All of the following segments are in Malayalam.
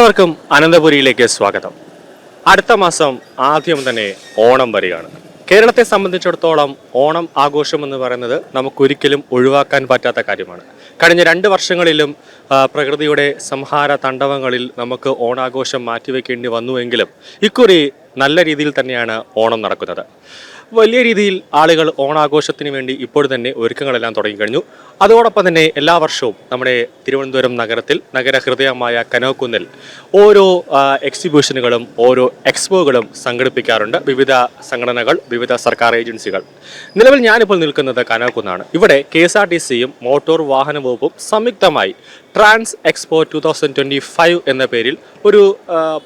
എല്ലാവർക്കും അനന്തപുരിയിലേക്ക് സ്വാഗതം. അടുത്ത മാസം ആദ്യം തന്നെ ഓണം വരികയാണ്. കേരളത്തെ സംബന്ധിച്ചിടത്തോളം ഓണം ആഘോഷം എന്ന് പറയുന്നത് നമുക്കൊരിക്കലും ഒഴിവാക്കാൻ പറ്റാത്ത കാര്യമാണ്. കഴിഞ്ഞ രണ്ട് വർഷങ്ങളിലും പ്രകൃതിയുടെ സംഹാര തണ്ഡവങ്ങളിൽ നമുക്ക് ഓണാഘോഷം മാറ്റിവെക്കേണ്ടി വന്നുവെങ്കിലും ഇക്കുറി നല്ല രീതിയിൽ തന്നെയാണ് ഓണം നടക്കുന്നത്. വലിയ രീതിയിൽ ആളുകൾ ഓണാഘോഷത്തിന് വേണ്ടി ഇപ്പോൾ തന്നെ ഒരുക്കങ്ങളെല്ലാം തുടങ്ങിക്കഴിഞ്ഞു. അതോടൊപ്പം തന്നെ എല്ലാ വർഷവും നമ്മുടെ തിരുവനന്തപുരം നഗരത്തിൽ നഗരഹൃദയമായ കനോക്കുന്നിൽ ഓരോ എക്സിബിഷനുകളും ഓരോ എക്സ്പോകളും സംഘടിപ്പിക്കാറുണ്ട്. വിവിധ സംഘടനകൾ വിവിധ സർക്കാർ ഏജൻസികൾ. നിലവിൽ ഞാനിപ്പോൾ നിൽക്കുന്നത് കനോക്കുന്നാണ് ഇവിടെ കെ എസ് ആർ ടി സിയും മോട്ടോർ വാഹന വകുപ്പും സംയുക്തമായി trans expo two thousand twenty five എന്ന പേരിൽ ഒരു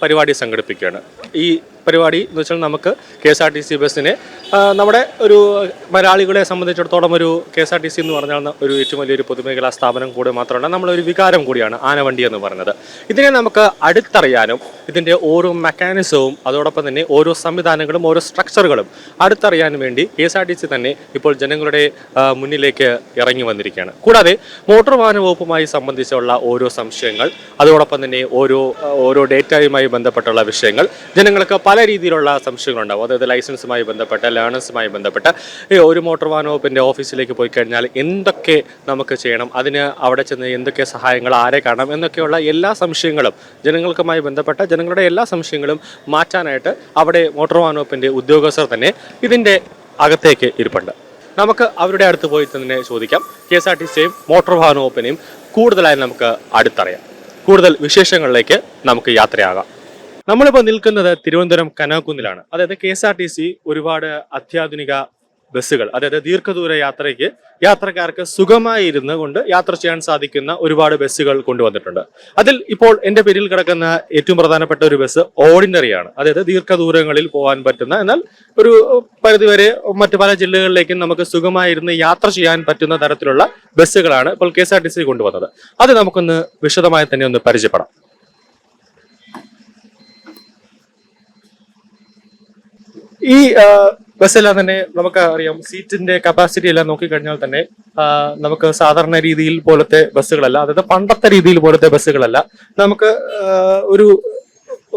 പരിപാടി സംഘടിപ്പിക്കുകയാണ്. ഈ പരിപാടി എന്ന് വെച്ചാൽ നമുക്ക് K S R T C ബസ്സിനെ നമ്മുടെ ഒരു മലയാളികളെ സംബന്ധിച്ചിടത്തോളം ഒരു K S R T C എന്ന് പറഞ്ഞാൽ ഒരു ഏറ്റവും വലിയൊരു പൊതുമേഖലാ സ്ഥാപനം കൂടെ മാത്രമല്ല നമ്മളൊരു വികാരം കൂടിയാണ് ആനവണ്ടി എന്ന് പറയുന്നത്. ഇതിനെ നമുക്ക് അടുത്തറിയാനും ഇതിന്റെ ഓരോ മെക്കാനിസവും അതോടൊപ്പം തന്നെ ഓരോ സംവിധാനങ്ങളും ഓരോ സ്ട്രക്ചറുകളും അടുത്തറിയാനും വേണ്ടി K S R T C തന്നെ ഇപ്പോൾ ജനങ്ങളുടെ മുന്നിലേക്ക് ഇറങ്ങി വന്നിരിക്കുകയാണ്. കൂടാതെ മോട്ടോർ വാഹന വകുപ്പുമായി സംബന്ധിച്ചുള്ള ഓരോ സംശയങ്ങൾ അതോടൊപ്പം തന്നെ ഓരോ ഓരോ ഡേറ്റയുമായി ബന്ധപ്പെട്ടുള്ള വിഷയങ്ങൾ ജനങ്ങൾക്ക് പല രീതിയിലുള്ള സംശയങ്ങളുണ്ടാവും. അതായത് ലൈസൻസുമായി ബന്ധപ്പെട്ട ലേണേഴ്സുമായി ബന്ധപ്പെട്ട ഒരു മോട്ടോർ വാഹന വകുപ്പിന്റെ ഓഫീസിലേക്ക് പോയി കഴിഞ്ഞാൽ എന്തൊക്കെ നമുക്ക് ചെയ്യണം അതിന് അവിടെ ചെന്ന് എന്തൊക്കെ സഹായങ്ങൾ ആരെ കാണാം എന്നൊക്കെയുള്ള എല്ലാ സംശയങ്ങളും ജനങ്ങൾക്കുമായി ബന്ധപ്പെട്ട ജനങ്ങളുടെ എല്ലാ സംശയങ്ങളും മാറ്റാനായിട്ട് അവിടെ മോട്ടോർ വാഹന വകുപ്പിന്റെ ഉദ്യോഗസ്ഥർ തന്നെ ഇതിന്റെ അകത്തേക്ക് ഇരിപ്പുണ്ട്. നമുക്ക് അവരുടെ അടുത്ത് പോയി തന്നെ ചോദിക്കാം. കെ എസ് ആർ ടി സിയും മോട്ടോർ വാഹന വകുപ്പിനെയും കൂടുതലായി നമുക്ക് അടുത്തറിയാം. കൂടുതൽ വിശേഷങ്ങളിലേക്ക് നമുക്ക് യാത്രയാകാം. നമ്മളിപ്പോൾ നിൽക്കുന്നത് തിരുവനന്തപുരം കനാക്കുന്നിലാണ് അതായത് K S R T C ഒരുപാട് അത്യാധുനിക ബസ്സുകൾ അതായത് ദീർഘദൂര യാത്രയ്ക്ക് യാത്രക്കാർക്ക് സുഖമായി ഇരുന്ന് കൊണ്ട് യാത്ര ചെയ്യാൻ സാധിക്കുന്ന ഒരുപാട് ബസ്സുകൾ കൊണ്ടുവന്നിട്ടുണ്ട്. അതിൽ ഇപ്പോൾ എന്റെ പേരിൽ കിടക്കുന്ന ഏറ്റവും പ്രധാനപ്പെട്ട ഒരു ബസ് ഓർഡിനറി ആണ് അതായത് ദീർഘദൂരങ്ങളിൽ പോകാൻ പറ്റുന്ന എന്നാൽ ഒരു പരിധിവരെ മറ്റു പല ജില്ലകളിലേക്കും നമുക്ക് സുഖമായി ഇരുന്ന് യാത്ര ചെയ്യാൻ പറ്റുന്ന തരത്തിലുള്ള ബസ്സുകളാണ് ഇപ്പോൾ കെ കൊണ്ടുവന്നത്. അത് നമുക്കൊന്ന് വിശദമായി തന്നെ ഒന്ന് പരിചയപ്പെടാം. ഈ ബസ്സെല്ലാം തന്നെ നമുക്ക് അറിയാം. സീറ്റിന്റെ കപ്പാസിറ്റി എല്ലാം നോക്കിക്കഴിഞ്ഞാൽ തന്നെ നമുക്ക് സാധാരണ രീതിയിൽ പോലത്തെ ബസ്സുകളല്ല അതായത് പണ്ടത്തെ രീതിയിൽ പോലത്തെ ബസ്സുകളല്ല. നമുക്ക് ഒരു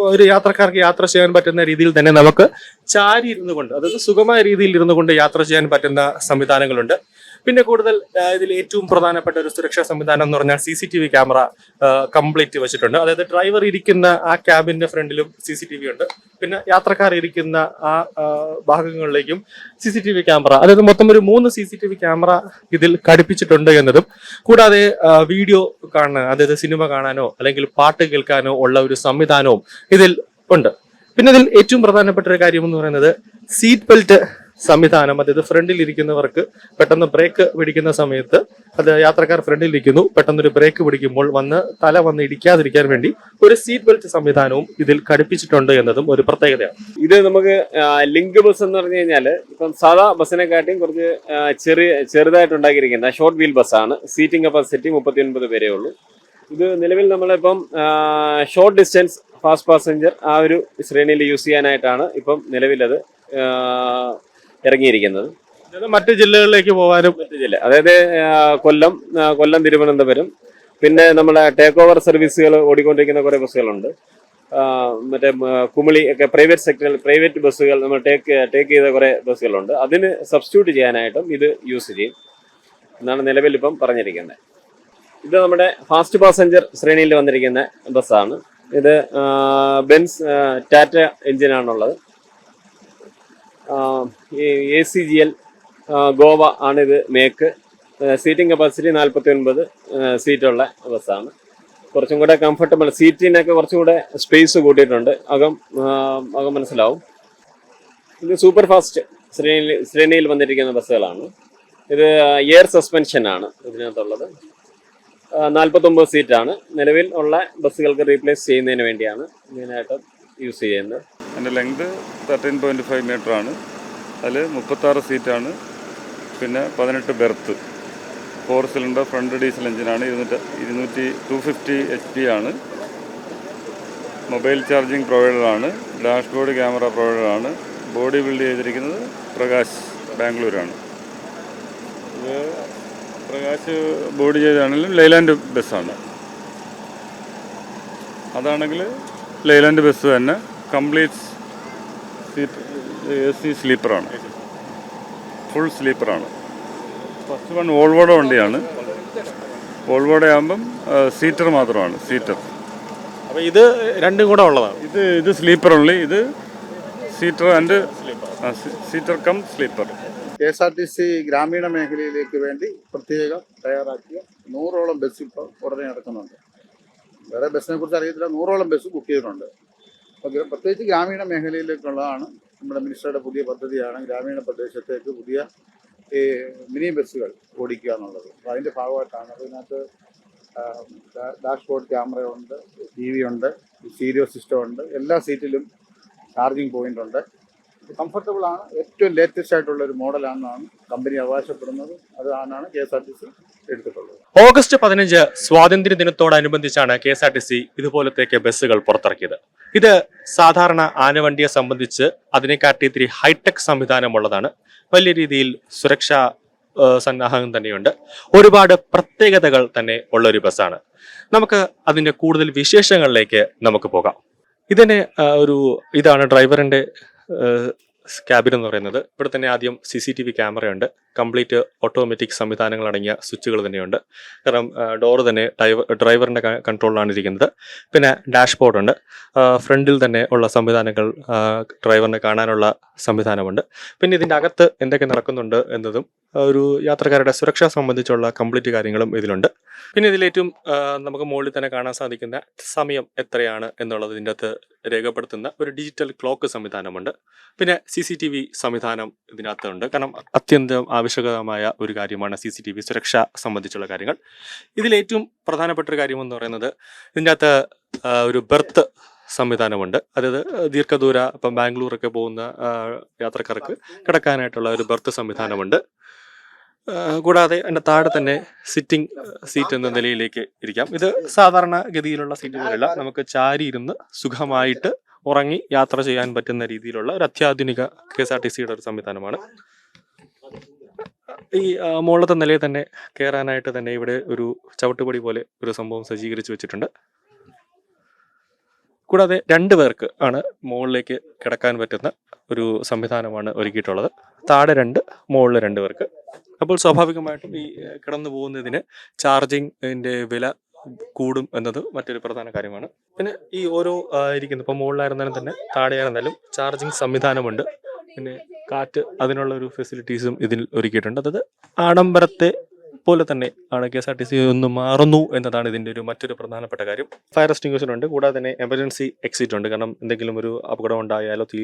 ഒരു യാത്രക്കാർക്ക് യാത്ര ചെയ്യാൻ പറ്റുന്ന രീതിയിൽ തന്നെ നമുക്ക് ചാരി ഇരുന്നു കൊണ്ട് അതായത് സുഖമായ രീതിയിൽ ഇരുന്നു കൊണ്ട് യാത്ര ചെയ്യാൻ പറ്റുന്ന സംവിധാനങ്ങളുണ്ട്. പിന്നെ കൂടുതൽ ഇതിൽ ഏറ്റവും പ്രധാനപ്പെട്ട ഒരു സുരക്ഷാ സംവിധാനം എന്ന് പറഞ്ഞാൽ C C T V camera complete വെച്ചിട്ടുണ്ട്. അതായത് ഡ്രൈവർ ഇരിക്കുന്ന ആ ക്യാബിന്റെ ഫ്രണ്ടിലും സി സി ടി വി ഉണ്ട്. പിന്നെ യാത്രക്കാർ ഇരിക്കുന്ന ആ ഭാഗങ്ങളിലേക്കും C C T V camera അതായത് മൊത്തം ഒരു മൂന്ന് C C T V camera ഇതിൽ ഘടിപ്പിച്ചിട്ടുണ്ട് എന്നതും. കൂടാതെ വീഡിയോ കാണാൻ അതായത് സിനിമ കാണാനോ അല്ലെങ്കിൽ പാട്ട് കേൾക്കാനോ ഉള്ള ഒരു സംവിധാനവും ഇതിൽ ഉണ്ട്. പിന്നെ ഇതിൽ ഏറ്റവും പ്രധാനപ്പെട്ട ഒരു കാര്യം എന്ന് പറയുന്നത് സീറ്റ് ബെൽറ്റ് സംവിധാനം അതായത് ഫ്രണ്ടിൽ ഇരിക്കുന്നവർക്ക് പെട്ടെന്ന് ബ്രേക്ക് പിടിക്കുന്ന സമയത്ത് അത് യാത്രക്കാർ ഫ്രണ്ടിൽ ഇരിക്കുന്നു പെട്ടെന്ന് ഒരു ബ്രേക്ക് പിടിക്കുമ്പോൾ വന്ന് തല വന്ന് ഇടിക്കാതിരിക്കാൻ വേണ്ടി ഒരു സീറ്റ് ബെൽറ്റ് സംവിധാനവും ഇതിൽ ഘടിപ്പിച്ചിട്ടുണ്ട് എന്നതും ഒരു പ്രത്യേകതയാണ്. ഇത് നമുക്ക് ലിങ്ക് ബസ് എന്ന് പറഞ്ഞു കഴിഞ്ഞാൽ ഇപ്പം സാധാ ബസ്സിനെക്കാട്ടിയും കുറച്ച് ചെറിയ ചെറുതായിട്ട് ഉണ്ടാക്കിയിരിക്കുന്ന ഷോർട്ട് വീൽ ബസ്സാണ് സീറ്റിംഗ് കപ്പാസിറ്റി മുപ്പത്തി ഒൻപത് പേരേ ഉള്ളൂ. ഇത് നിലവിൽ നമ്മളിപ്പം ഷോർട്ട് ഡിസ്റ്റൻസ് ഫാസ്റ്റ് പാസഞ്ചർ ആ ഒരു ശ്രേണിയിൽ യൂസ് ചെയ്യാനായിട്ടാണ് ഇപ്പം നിലവിലത്. ഇറങ്ങിയിരിക്കുന്നത്. മറ്റ് ജില്ലകളിലേക്ക് പോകാനും മറ്റു ജില്ല. അതായത് കൊല്ലം കൊല്ലം തിരുവനന്തപുരം. പിന്നെ നമ്മളെ ടേക്ക് ഓവർ സർവീസുകൾ ഓടിക്കൊണ്ടിരിക്കുന്ന കുറേ ബസ്സുകളുണ്ട്. മറ്റേ കുമിളി ഒക്കെ പ്രൈവറ്റ് സെക്ടറിൽ പ്രൈവറ്റ് ബസ്സുകൾ നമ്മൾ ടേക്ക് ടേക്ക് ചെയ്ത കുറേ ബസ്സുകളുണ്ട്. അതിന് സബ്സ്റ്റിറ്റ്യൂട്ട് ചെയ്യാനായിട്ടും ഇത് യൂസ് ചെയ്യും. എന്നാണ് നിലവിൽ ഇപ്പം പറഞ്ഞിരിക്കുന്നത്. ഇത് നമ്മുടെ ഫാസ്റ്റ് പാസഞ്ചർ ശ്രേണിയിൽ വന്നിരിക്കുന്ന ബസ്സാണ്. ഇത് Benz Tata എഞ്ചിനാണുള്ളത് A C G L Goa ആണിത് മേക്ക് സീറ്റിംഗ് കപ്പാസിറ്റി നാൽപ്പത്തി ഒൻപത് സീറ്റുള്ള ബസ്സാണ്. കുറച്ചും കൂടെ കംഫർട്ടബിൾ സീറ്റിനൊക്കെ കുറച്ചും കൂടെ സ്പേസ് കൂട്ടിയിട്ടുണ്ട്. അകം അകം മനസ്സിലാവും. ഇത് സൂപ്പർ ഫാസ്റ്റ് ശ്രേണിയിൽ ശ്രേണിയിൽ വന്നിരിക്കുന്ന ബസ്സുകളാണ്. ഇത് എയർ സസ്പെൻഷൻ ആണ് ഇതിനകത്തുള്ളത്. നാൽപ്പത്തൊമ്പത് സീറ്റാണ് നിലവിൽ ഉള്ള ബസ്സുകൾക്ക് റീപ്ലേസ് ചെയ്യുന്നതിന് വേണ്ടിയാണ് മെയിനായിട്ട് യൂസ് ചെയ്യുന്നത്? അതിന്റെ length thirteen point five metre ആണ്. അതിൽ മുപ്പത്താറ് സീറ്റാണ് പിന്നെ പതിനെട്ട് berth four cylinder front diesel എഞ്ചിനാണ് ഇരുന്നൂറ്റി ഇരുന്നൂറ്റി ടു ഫിഫ്റ്റി എച്ച് പി ആണ്. മൊബൈൽ ചാർജിങ് പ്രൊവൈഡറാണ് ഡാഷ്ബോർഡ് ക്യാമറ പ്രൊവൈഡറാണ് ബോഡി ബിൽഡ് ചെയ്തിരിക്കുന്നത് പ്രകാശ് ബാംഗ്ലൂരാണ് ഇത് പ്രകാശ് ബോഡി ചെയ്താണെങ്കിലും ലൈലാൻഡ് ബസ്സാണ് അതാണെങ്കിൽ ലൈലാൻഡ് ബസ് തന്നെ കംപ്ലീറ്റ് സീറ്റ് എ സി സ്ലീപ്പറാണ്. ഫുൾ സ്ലീപ്പറാണ്. ഫസ്റ്റ് വൺ ഓൾവോഡ വണ്ടിയാണ്. ഓൾവോഡ ആകുമ്പം സീറ്റർ മാത്രമാണ് സീറ്റർ. അപ്പോൾ ഇത് രണ്ടും കൂടെ ഉള്ളതാണ്. ഇത് ഇത് സ്ലീപ്പർ ഉള്ളി ഇത് seater and seater cum sleeper. K S R T C ഗ്രാമീണ മേഖലയിലേക്ക് വേണ്ടി പ്രത്യേകം തയ്യാറാക്കിയ നൂറോളം ബസ് ഇപ്പോൾ ഉടനെ നടക്കുന്നുണ്ട്. വേറെ ബസ്സിനെ കുറിച്ച് അറിയത്തില്ല. നൂറോളം ബസ് ബുക്ക് ചെയ്തിട്ടുണ്ട്. അപ്പോൾ പ്രത്യേകിച്ച് ഗ്രാമീണ മേഖലയിലേക്കുള്ളതാണ് നമ്മുടെ മിനിസ്റ്ററുടെ പുതിയ പദ്ധതിയാണ് ഗ്രാമീണ പ്രദേശത്തേക്ക് പുതിയ ഈ മിനി ബസ്സുകൾ ഓടിക്കുക എന്നുള്ളത്. അപ്പോൾ അതിന്റെ ഭാഗമായിട്ടാണ്. അതിനകത്ത് ഡാഷ്ബോർഡ് ക്യാമറ ഉണ്ട് ടി വി ഉണ്ട് സ്റ്റീരിയോ സിസ്റ്റം ഉണ്ട് എല്ലാ സീറ്റിലും ചാർജിങ് പോയിന്റ് ഉണ്ട്. കംഫർട്ടബിൾ ആണ്. ഏറ്റവും ലേറ്റസ്റ്റ് ആയിട്ടുള്ള ഒരു മോഡലാണെന്നാണ് കമ്പനി അവകാശപ്പെടുന്നത്. അതാണ് K S R T C എടുത്തിട്ടുള്ളത്. ഓഗസ്റ്റ് പതിനഞ്ച് സ്വാതന്ത്ര്യ ദിനത്തോടനുബന്ധിച്ചാണ് K S R T C ഇതുപോലത്തേക്ക് ബസ്സുകൾ പുറത്തിറക്കിയത്. ഇത് സാധാരണ ആനവണ്ടിയെ സംബന്ധിച്ച് അതിനെക്കാട്ടി ഇത്തിരി ഹൈടെക് സംവിധാനമുള്ളതാണ്. വലിയ രീതിയിൽ സുരക്ഷാ സന്നാഹം തന്നെയുണ്ട്. ഒരുപാട് പ്രത്യേകതകൾ തന്നെ ഉള്ള ഒരു ബസ്സാണ്. നമുക്ക് അതിന്റെ കൂടുതൽ വിശേഷങ്ങളിലേക്ക് നമുക്ക് പോകാം. ഇതിന് ഒരു ഇതാണ് ഡ്രൈവറിന്റെ ക്യാബിൻ എന്ന് പറയുന്നത്. ഇവിടെ തന്നെ ആദ്യം സി സി ടി വി ക്യാമറയുണ്ട്. കംപ്ലീറ്റ് ഓട്ടോമാറ്റിക് സംവിധാനങ്ങൾ അടങ്ങിയ സ്വിച്ചുകൾ തന്നെയുണ്ട്. കാരണം ഡോർ തന്നെ ഡ്രൈവർ ഡ്രൈവറിന്റെ കൺട്രോളിലാണ് ഇരിക്കുന്നത്. പിന്നെ ഡാഷ്ബോർഡ് ഉണ്ട് ഫ്രണ്ടിൽ തന്നെ ഉള്ള സംവിധാനങ്ങൾ ഡ്രൈവറിനെ കാണാനുള്ള സംവിധാനമുണ്ട്. പിന്നെ ഇതിന്റെ അകത്ത് എന്തൊക്കെ നടക്കുന്നുണ്ട് എന്നതും ഒരു യാത്രക്കാരുടെ സുരക്ഷ സംബന്ധിച്ചുള്ള കംപ്ലീറ്റ് കാര്യങ്ങളും ഇതിലുണ്ട്. പിന്നെ ഇതിലേറ്റവും നമുക്ക് മുകളിൽ തന്നെ കാണാൻ സാധിക്കുന്ന സമയം എത്രയാണ് എന്നുള്ളത് ഇതിന്റെ അകത്ത് രേഖപ്പെടുത്തുന്ന ഒരു ഡിജിറ്റൽ ക്ലോക്ക് സംവിധാനമുണ്ട്. പിന്നെ സി സി ടി വി സംവിധാനം ഇതിനകത്തുണ്ട്. കാരണം അത്യന്തം ആവശ്യകതമായ ഒരു കാര്യമാണ് സി സി ടി വി സുരക്ഷ സംബന്ധിച്ചുള്ള കാര്യങ്ങൾ. ഇതിലേറ്റവും പ്രധാനപ്പെട്ട ഒരു കാര്യം എന്ന് പറയുന്നത് ഇതിന്റെ അകത്ത് ഒരു ബെർത്ത് സംവിധാനമുണ്ട്. അതായത് ദീർഘദൂര ഇപ്പം ബാംഗ്ലൂരൊക്കെ പോകുന്ന യാത്രക്കാർക്ക് കിടക്കാനായിട്ടുള്ള ഒരു ബെർത്ത് സംവിധാനമുണ്ട്. കൂടാതെ എന്റെ താഴെ തന്നെ സിറ്റിംഗ് സീറ്റ് എന്ന നിലയിലേക്ക് ഇരിക്കാം. ഇത് സാധാരണ ഗതിയിലുള്ള സീറ്റുകളല്ല. നമുക്ക് ചാരി ഇരുന്ന് സുഖമായിട്ട് ഉറങ്ങി യാത്ര ചെയ്യാൻ പറ്റുന്ന രീതിയിലുള്ള ഒരു അത്യാധുനിക കെ എസ് ആർ ടി സിയുടെ ഒരു സംവിധാനമാണ്. ഈ മുകളിലത്തെ നിലയിൽ തന്നെ കയറാനായിട്ട് തന്നെ ഇവിടെ ഒരു ചവിട്ടുപടി പോലെ ഒരു സംഭവം സജ്ജീകരിച്ച് വെച്ചിട്ടുണ്ട്. കൂടാതെ രണ്ട് പേർക്ക് ആണ് മുകളിലേക്ക് കിടക്കാൻ പറ്റുന്ന ഒരു സംവിധാനമാണ് ഒരുക്കിയിട്ടുള്ളത്. താഴെ രണ്ട് മുകളിൽ രണ്ട് പേർക്ക്. അപ്പോൾ സ്വാഭാവികമായിട്ടും ഈ കിടന്നു പോകുന്നതിന് ചാർജിങ്ങിന്റെ വില കൂടും എന്നത് മറ്റൊരു പ്രധാന കാര്യമാണ്. പിന്നെ ഈ ഓരോ ഇരിക്കുന്ന. ഇപ്പോൾ മുകളിലായിരുന്നാലും തന്നെ താഴെയായിരുന്നാലും ചാർജിങ് സംവിധാനമുണ്ട്. പിന്നെ കാറ്റ് അതിനുള്ള ഒരു ഫെസിലിറ്റീസും ഇതിൽ ഒരുക്കിയിട്ടുണ്ട്. അതായത് ആഡംബരത്തെ പോലെ തന്നെ ആണ് K S R T C ഒന്ന് മാറുന്നു എന്നതാണ് ഇതിന്റെ ഒരു മറ്റൊരു പ്രധാനപ്പെട്ട കാര്യം. ഫയർ എക്സ്റ്റിംഗ്വിഷർ ഉണ്ട്. കൂടാതെ തന്നെ എമർജൻസി എക്സിറ്റ് ഉണ്ട്. കാരണം എന്തെങ്കിലും ഒരു അപകടം ഉണ്ടായാലോ തീ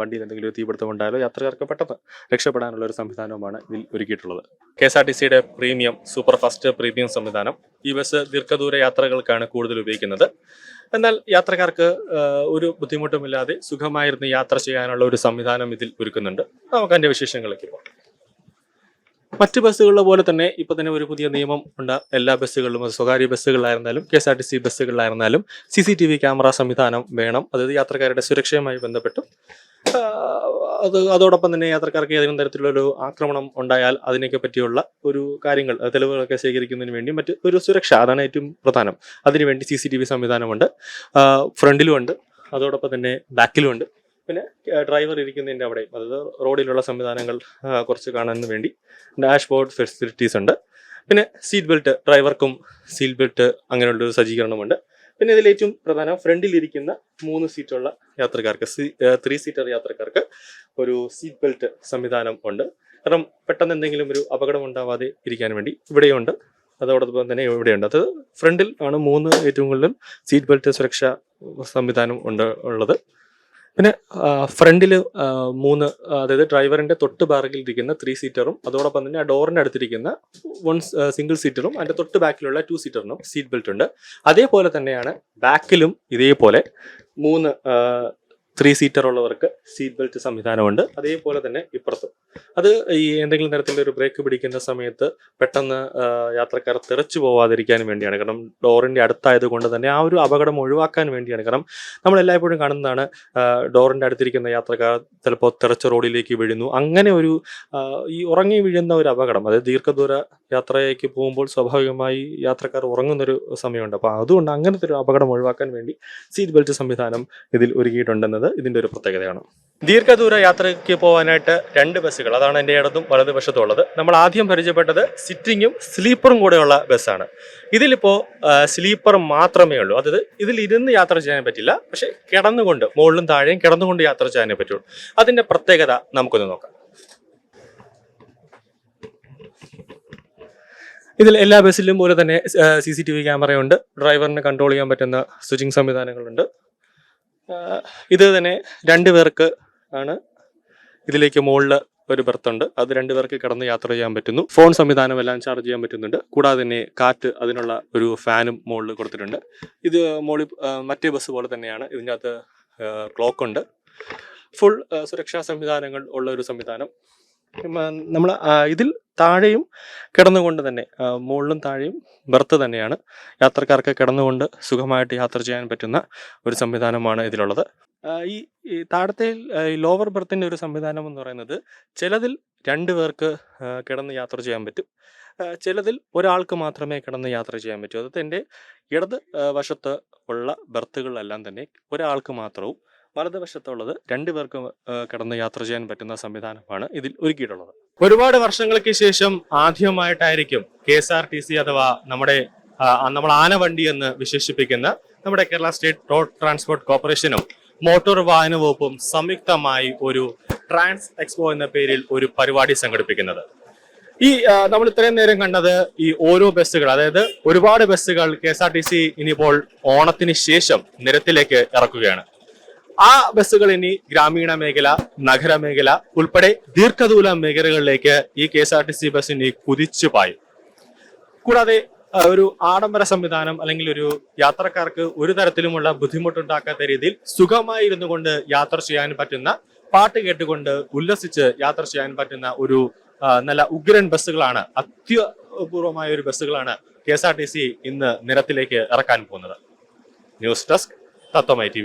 വണ്ടിയിൽ എന്തെങ്കിലും ഒരു തീപിടുത്തം ഉണ്ടായാലോ യാത്രക്കാർക്ക് പെട്ടെന്ന് രക്ഷപ്പെടാനുള്ള ഒരു സംവിധാനവുമാണ് ഇതിൽ ഒരുക്കിയിട്ടുള്ളത്. കെ എസ് ആർ ടി സിയുടെ പ്രീമിയം സൂപ്പർ ഫാസ്റ്റ് പ്രീമിയം സംവിധാനം ഈ ബസ് ദീർഘദൂര യാത്രകൾക്കാണ് കൂടുതൽ ഉപയോഗിക്കുന്നത്. എന്നാൽ യാത്രക്കാർക്ക് ഒരു ബുദ്ധിമുട്ടുമില്ലാതെ സുഖമായിരുന്നു യാത്ര ചെയ്യാനുള്ള ഒരു സംവിധാനം ഇതിൽ ഒരുക്കുന്നുണ്ട്. നമുക്ക് അതിന്റെ വിശേഷങ്ങളിലേക്ക് പോകാം മറ്റ് ബസ്സുകളിലെ പോലെ തന്നെ ഇപ്പൊ തന്നെ ഒരു പുതിയ നിയമം ഉണ്ട്. എല്ലാ ബസ്സുകളിലും സ്വകാര്യ ബസ്സുകളിലായിരുന്നാലും K S R T C ബസ്സുകളിലായിരുന്നാലും C C T V camera സംവിധാനം വേണം. അതായത് യാത്രക്കാരുടെ സുരക്ഷയുമായി ബന്ധപ്പെട്ടും. അത് അതോടൊപ്പം തന്നെ യാത്രക്കാർക്ക് ഏതെങ്കിലും തരത്തിലുള്ള ഒരു ആക്രമണം ഉണ്ടായാൽ അതിനൊക്കെ പറ്റിയുള്ള ഒരു കാര്യങ്ങൾ തെളിവുകളൊക്കെ ശേഖരിക്കുന്നതിന് വേണ്ടി മറ്റ് ഒരു സുരക്ഷ അതാണ് ഏറ്റവും പ്രധാനം. അതിനുവേണ്ടി സി സി ടി വി സംവിധാനമുണ്ട്. ഫ്രണ്ടിലുമുണ്ട്. അതോടൊപ്പം തന്നെ ബാക്കിലും ഉണ്ട് പിന്നെ ഡ്രൈവർ ഇരിക്കുന്നതിന്റെ അവിടെ അതായത് റോഡിലുള്ള സംവിധാനങ്ങൾ കുറച്ച് കാണാൻ വേണ്ടി ഡാഷ് ബോർഡ് ഫെസിലിറ്റീസ് ഉണ്ട്. പിന്നെ സീറ്റ് ബെൽറ്റ് ഡ്രൈവർക്കും സീറ്റ് ബെൽറ്റ് അങ്ങനെയുള്ളൊരു സജ്ജീകരണമുണ്ട്. പിന്നെ ഇതിൽ ഏറ്റവും പ്രധാനം ഫ്രണ്ടിൽ ഇരിക്കുന്ന മൂന്ന് സീറ്റുള്ള യാത്രക്കാർക്ക് ത്രീ സീറ്റർ യാത്രക്കാർക്ക് ഒരു സീറ്റ് ബെൽറ്റ് സംവിധാനം ഉണ്ട്. കാരണം പെട്ടെന്ന് എന്തെങ്കിലും ഒരു അപകടം ഉണ്ടാവാതെ ഇരിക്കാൻ വേണ്ടി ഇവിടെയുണ്ട്. അതോടൊപ്പം തന്നെ ഇവിടെയുണ്ട്. അത് ഫ്രണ്ടിൽ ആണ് മൂന്ന് ഏറ്റവും കൂടുതൽ സീറ്റ് ബെൽറ്റ് സുരക്ഷാ സംവിധാനം ഉണ്ട് ഉള്ളത്. പിന്നെ ഫ്രണ്ടിൽ മൂന്ന് അതായത് ഡ്രൈവറിന്റെ തൊട്ട് ബാറിൽ ഇരിക്കുന്ന ത്രീ സീറ്ററും അതോടൊപ്പം തന്നെ ആ ഡോറിന്റെ അടുത്തിരിക്കുന്ന വൺ സിംഗിൾ സീറ്ററും അതിന്റെ തൊട്ട് ബാക്കിലുള്ള ടു സീറ്ററിനും സീറ്റ് ബെൽറ്റ് ഉണ്ട്. അതേപോലെ തന്നെയാണ് ബാക്കിലും ഇതേപോലെ മൂന്ന് ത്രീ സീറ്റർ ഉള്ളവർക്ക് സീറ്റ് ബെൽറ്റ് സംവിധാനമുണ്ട്. അതേപോലെ തന്നെ ഇപ്പുറത്തും. അത് ഈ എന്തെങ്കിലും തരത്തിലുള്ള ഒരു ബ്രേക്ക് പിടിക്കുന്ന സമയത്ത് പെട്ടെന്ന് യാത്രക്കാർ തെറിച്ചു പോവാതിരിക്കാനും വേണ്ടിയാണ്. കാരണം ഡോറിന്റെ അടുത്തായത് കൊണ്ട് തന്നെ ആ ഒരു അപകടം ഒഴിവാക്കാൻ വേണ്ടിയാണ്. കാരണം നമ്മൾ എല്ലായ്പ്പോഴും കാണുന്നതാണ് ഡോറിന്റെ അടുത്തിരിക്കുന്ന യാത്രക്കാർ ചിലപ്പോൾ തെറച്ച റോഡിലേക്ക് വീഴുന്നു. അങ്ങനെ ഒരു ഈ ഉറങ്ങി വീഴുന്ന ഒരു അപകടം അതായത് ദീർഘദൂര യാത്രയ്ക്ക് പോകുമ്പോൾ സ്വാഭാവികമായി യാത്രക്കാർ ഉറങ്ങുന്നൊരു സമയമുണ്ട്. അപ്പോൾ അതുകൊണ്ട് അങ്ങനത്തെ ഒരു അപകടം ഒഴിവാക്കാൻ വേണ്ടി സീറ്റ് ബെൽറ്റ് സംവിധാനം ഇതിൽ ഒരുക്കിയിട്ടുണ്ടെന്നത് ഇതിന്റെ ഒരു പ്രത്യേകതയാണ്. ദീർഘദൂര യാത്രയ്ക്ക് പോകാനായിട്ട് രണ്ട് ബസ്സുകൾ അതാണ് എന്റെ ഇടതും വലതുവശത്തും ഉള്ളത് നമ്മൾ ആദ്യം പരിചയപ്പെട്ടത് സിറ്റിങ്ങും സ്ലീപ്പറും കൂടെയുള്ള ബസ്സാണ്. ഇതിലിപ്പോൾ സ്ലീപ്പർ മാത്രമേ ഉള്ളൂ. അതായത് ഇതിൽ ഇരുന്ന് യാത്ര ചെയ്യാൻ പറ്റില്ല. പക്ഷെ കിടന്നുകൊണ്ട് മുകളിലും താഴെയും കിടന്നുകൊണ്ട് യാത്ര ചെയ്യാനേ പറ്റുള്ളൂ. അതിന്റെ പ്രത്യേകത നമുക്കൊന്ന് നോക്കാം. ഇതിൽ എല്ലാ ബസ്സിലും പോലെ തന്നെ സി സി ടി വി ക്യാമറയുണ്ട്. ഡ്രൈവറിനെ കൺട്രോൾ ചെയ്യാൻ പറ്റുന്ന സ്വിച്ചിങ് സംവിധാനങ്ങളുണ്ട്. ഇത് തന്നെ രണ്ട് പേർക്ക് ആണ്. ഇതിലേക്ക് മുകളിൽ ഒരു ബർത്ത് ഉണ്ട് അത് രണ്ടുപേർക്ക് കിടന്ന് യാത്ര ചെയ്യാൻ പറ്റുന്നു. ഫോൺ സംവിധാനം എല്ലാം ചാർജ് ചെയ്യാൻ പറ്റുന്നുണ്ട്. കൂടാതെ തന്നെ കാറ്റ് അതിനുള്ള ഒരു ഫാനും മുകളിൽ കൊടുത്തിട്ടുണ്ട്. ഇത് ആ, മറ്റേ ബസ് പോലെ തന്നെയാണ്. ഇതിന്റെ അകത്ത് ക്ലോക്ക് ഉണ്ട്. ഫുൾ സുരക്ഷാ സംവിധാനങ്ങൾ ഉള്ള ഒരു സംവിധാനം. നമ്മൾ ഇതിൽ താഴെയും കിടന്നുകൊണ്ട് തന്നെ മുകളിലും താഴെയും ബർത്ത് തന്നെയാണ്. യാത്രക്കാർക്ക് കിടന്നുകൊണ്ട് സുഖമായിട്ട് യാത്ര ചെയ്യാൻ പറ്റുന്ന ഒരു സംവിധാനമാണ് ഇതിലുള്ളത്. ഈ താഴത്തെ ലോവർ ബർത്തിന്റെ ഒരു സംവിധാനം എന്ന് പറയുന്നത് ചിലതിൽ രണ്ട് പേർക്ക് കിടന്ന് യാത്ര ചെയ്യാൻ പറ്റും. ചിലതിൽ ഒരാൾക്ക് മാത്രമേ കിടന്ന് യാത്ര ചെയ്യാൻ പറ്റൂ. അതായത് എന്റെ ഇടത് വശത്ത് ഉള്ള ബർത്തുകളെല്ലാം തന്നെ ഒരാൾക്ക് മാത്രവും വലതുവശത്തുള്ളത് രണ്ടു പേർക്ക് ആ, യാത്ര ചെയ്യാൻ പറ്റുന്ന സംവിധാനമാണ് ഇതിൽ ഒരുക്കിയിട്ടുള്ളത്. ഒരുപാട് വർഷങ്ങൾക്ക് ശേഷം ആദ്യമായിട്ടായിരിക്കും K S R T C അഥവാ നമ്മുടെ നമ്മൾ ആനവണ്ടി എന്ന് വിശേഷിപ്പിക്കുന്ന നമ്മുടെ കേരള സ്റ്റേറ്റ് റോഡ് ട്രാൻസ്പോർട്ട് കോർപ്പറേഷനും മോട്ടോർ വാഹന വകുപ്പും സംയുക്തമായി ഒരു ട്രാൻസ് എക്സ്പോ എന്ന പേരിൽ ഒരു പരിപാടി സംഘടിപ്പിക്കുന്നത്. ഈ നമ്മൾ ഇത്രയും നേരം കണ്ടത് ഈ ഓരോ ബസ്സുകൾ അതായത് ഒരുപാട് ബസ്സുകൾ K S R T C ഇനിയിപ്പോൾ ഓണത്തിന് ശേഷം നിരത്തിലേക്ക് ഇറക്കുകയാണ്. ആ ബസ്സുകൾ ഇനി ഗ്രാമീണ മേഖല നഗര മേഖല ഉൾപ്പെടെ ദീർഘദൂര മേഖലകളിലേക്ക് ഈ K S R T C bus ഇനി കുതിച്ചു പായും. കൂടാതെ ഒരു ആഡംബര സംവിധാനം അല്ലെങ്കിൽ ഒരു യാത്രക്കാർക്ക് ഒരു തരത്തിലുമുള്ള ബുദ്ധിമുട്ടുണ്ടാക്കാത്ത രീതിയിൽ സുഖമായി ഇരുന്നു കൊണ്ട് യാത്ര ചെയ്യാൻ പറ്റുന്ന പാട്ട് കേട്ടുകൊണ്ട് ഉല്ലസിച്ച് യാത്ര ചെയ്യാൻ പറ്റുന്ന ഒരു നല്ല ഉഗ്രൻ ബസ്സുകളാണ് അത്യപൂർവമായ ഒരു ബസ്സുകളാണ് K S R T C ഇന്ന് നിരത്തിലേക്ക് ഇറക്കാൻ പോകുന്നത്. ന്യൂസ് ഡെസ്ക് തത്വമൈ ടി